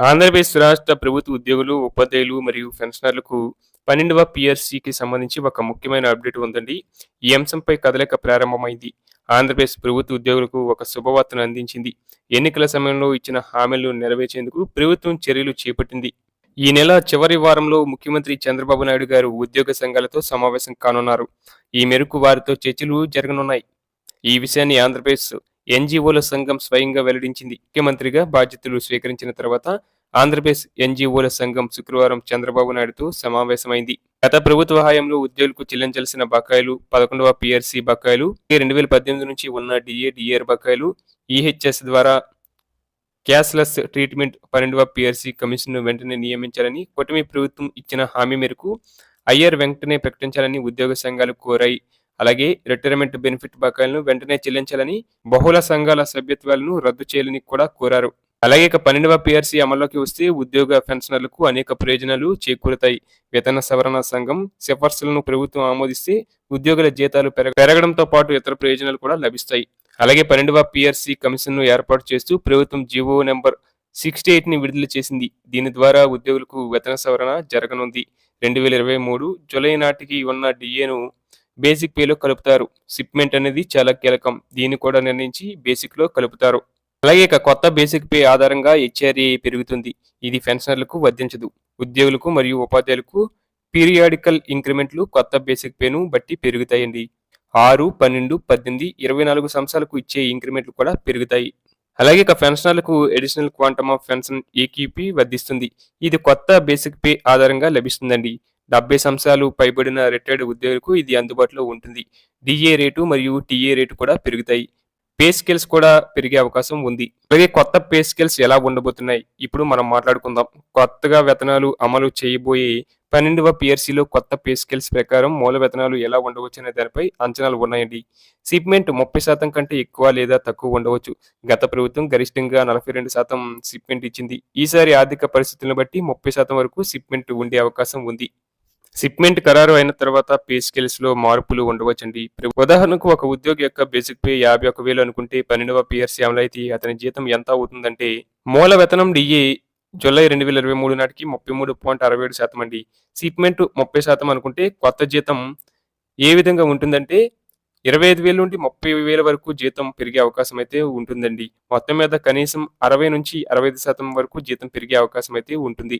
ఆంధ్రప్రదేశ్ రాష్ట్ర ప్రభుత్వ ఉద్యోగులు ఉపాధ్యాయులు మరియు పెన్షనర్లకు పన్నెండవ పిఆర్సీకి సంబంధించి ఒక ముఖ్యమైన అప్డేట్ ఉందండి. ఈ అంశంపై కదలిక ప్రారంభమైంది. ఆంధ్రప్రదేశ్ ప్రభుత్వ ఉద్యోగులకు ఒక శుభవార్తను అందించింది. ఎన్నికల సమయంలో ఇచ్చిన హామీలను నెరవేర్చేందుకు ప్రభుత్వం చర్యలు చేపట్టింది. ఈ నెల చివరి వారంలో ముఖ్యమంత్రి చంద్రబాబు నాయుడు గారు ఉద్యోగ సంఘాలతో సమావేశం కానున్నారు. ఈ మేరకు వారితో చర్చలు జరగనున్నాయి. ఈ విషయాన్ని ఆంధ్రప్రదేశ్ ఎన్జిఓల సంఘం స్వయంగా వెల్లడించింది. ముఖ్యమంత్రిగా బాధ్యతలు స్వీకరించిన తర్వాత ఆంధ్రప్రదేశ్ ఎన్జిఓల సంఘం శుక్రవారం చంద్రబాబు నాయుడుతో సమావేశమైంది. గత ప్రభుత్వ హయాంలో ఉద్యోగులకు చెల్లించాల్సిన బకాయిలు పదకొండవ పిఆర్సీ బకాయిలు రెండు వేల పద్దెనిమిది నుంచి ఉన్న డిఏ డిఆర్ బకాయిలు ఈహెచ్ఎస్ ద్వారా క్యాష్లెస్ ట్రీట్మెంట్ పన్నెండవ పిఆర్సీ కమిషన్ను వెంటనే నియమించాలని కూటమి ప్రభుత్వం ఇచ్చిన హామీ మేరకు ఐఆర్ వెంటనే ప్రకటించాలని ఉద్యోగ సంఘాలు కోరాయి. అలాగే రిటైర్మెంట్ బెనిఫిట్ బకాయిలను వెంటనే చెల్లించాలని బహుళ సంఘాల సభ్యత్వాలను రద్దు చేయాలని కూడా కోరారు. అలాగే ఇక పన్నెండవ పిఆర్సీ అమల్లోకి వస్తే ఉద్యోగ పెన్షనర్లకు అనేక ప్రయోజనాలు చేకూరుతాయి. వేతన సవరణ సంఘం సిఫార్సులను ప్రభుత్వం ఆమోదిస్తే ఉద్యోగుల జీతాలు పెరగ పెరగడంతో పాటు ఇతర ప్రయోజనాలు కూడా లభిస్తాయి. అలాగే పన్నెండవ పిఆర్సీ కమిషన్ను ఏర్పాటు చేస్తూ ప్రభుత్వం జీవో నెంబర్ సిక్స్టీ ఎయిట్ని విడుదల చేసింది. దీని ద్వారా ఉద్యోగులకు వేతన సవరణ జరగనుంది. రెండు వేల ఇరవై మూడు జూలై నాటికి ఉన్న డిఏను బేసిక్ పేలో కలుపుతారు. సిప్మెంట్ అనేది చాలా కీలకం. దీన్ని కూడా నిర్ణయించి బేసిక్లో కలుపుతారు. అలాగే ఇక కొత్త బేసిక్ పే ఆధారంగా హెచ్ఆర్ఏ పెరుగుతుంది. ఇది పెన్షనర్లకు వర్తించదు. ఉద్యోగులకు మరియు ఉపాధ్యాయులకు పీరియాడికల్ ఇంక్రిమెంట్లు కొత్త బేసిక్ పేను బట్టి పెరుగుతాయండి. ఆరు పన్నెండు పద్దెనిమిది ఇరవై నాలుగు సంవత్సరాలకు ఇచ్చే ఇంక్రిమెంట్లు కూడా పెరుగుతాయి. అలాగే ఇక పెన్షనర్లకు అడిషనల్ క్వాంటమ్ ఆఫ్ పెన్షన్ ఏకీపీ వర్ధిస్తుంది ఇది కొత్త బేసిక్ పే ఆధారంగా లభిస్తుందండి. డెబ్బై సంవత్సరాలు పైబడిన రిటైర్డ్ ఉద్యోగులకు ఇది అందుబాటులో ఉంటుంది. డిఏ రేటు మరియు టీఏ రేటు కూడా పెరుగుతాయి. పే స్కేల్స్ కూడా పెరిగే అవకాశం ఉంది. అలాగే కొత్త పే స్కేల్స్ ఎలా ఉండబోతున్నాయి? ఇప్పుడు మనం మాట్లాడుకుందాం. కొత్తగా వేతనాలు అమలు చేయబోయే పన్నెండవ పిఆర్సీలో కొత్త పే స్కేల్స్ ప్రకారం మూల వేతనాలు ఎలా ఉండవచ్చు అనే దానిపై అంచనాలు ఉన్నాయండి. సిప్మెంట్ ముప్పై శాతం కంటే ఎక్కువ లేదా తక్కువ ఉండవచ్చు. గత ప్రభుత్వం గరిష్టంగా నలభై రెండు శాతం సిప్మెంట్ ఇచ్చింది. ఈసారి ఆర్థిక పరిస్థితులను బట్టి ముప్పై శాతం వరకు సిప్మెంట్ ఉండే అవకాశం ఉంది. షిప్మెంట్ ఖరారు అయిన తర్వాత పే స్కేల్స్లో మార్పులు ఉండవచ్చండి. ఉదాహరణకు ఒక ఉద్యోగి యొక్క బేసిక్ పే యాభై ఒక వేలు అనుకుంటే పన్నెండవ పిఆర్సీ అమలైతే అతని జీతం ఎంత అవుతుందంటే మూల వేతనం డిఏ జూలై రెండు వేల ఇరవై మూడు నాటికి ముప్పై మూడు పాయింట్ అరవై ఏడు శాతం అండి. సిప్మెంట్ ముప్పై శాతం అనుకుంటే కొత్త జీతం ఏ విధంగా ఉంటుందంటే ఇరవై ఐదు వేల నుండి ముప్పై వేల వరకు జీతం పెరిగే అవకాశం అయితే ఉంటుందండి. మొత్తం మీద కనీసం అరవై నుంచి అరవై ఐదు శాతం వరకు జీతం పెరిగే అవకాశం అయితే ఉంటుంది.